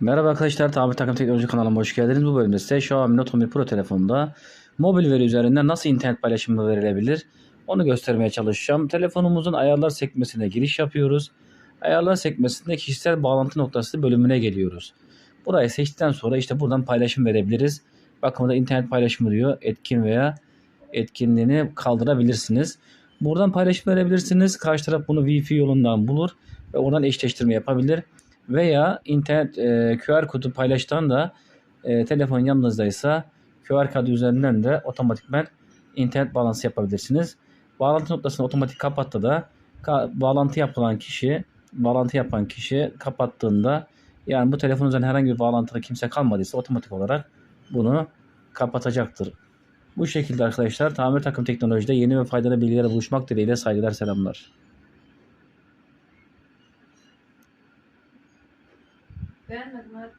Merhaba arkadaşlar, Tamir Takım Teknoloji kanalıma hoş geldiniz. Bu bölümde size Xiaomi Note 11 Pro telefonda mobil veri üzerinden nasıl internet paylaşımı verilebilir onu göstermeye çalışacağım. Telefonumuzun ayarlar sekmesine giriş yapıyoruz. Ayarlar sekmesinde kişisel bağlantı noktası bölümüne geliyoruz. Burayı seçtikten sonra işte buradan paylaşım verebiliriz. Bakın burada internet paylaşımı diyor. Etkin veya etkinliğini kaldırabilirsiniz. Buradan paylaşım verebilirsiniz. Karşı taraf bunu Wi-Fi yolundan bulur ve oradan eşleştirme yapabilir veya internet e, QR kodu paylaştan da e, telefon yanınızdaysa QR kodu üzerinden de otomatikman internet bağlantısı yapabilirsiniz. Bağlantı noktasını otomatik kapattı da ka- bağlantı yapılan kişi bağlantı yapan kişi kapattığında yani bu telefon üzerinden herhangi bir bağlantıda kimse kalmadıysa otomatik olarak bunu kapatacaktır. Bu şekilde arkadaşlar tamir takım teknolojide yeni ve faydalı bilgilere buluşmak dileğiyle saygılar selamlar. Тенер над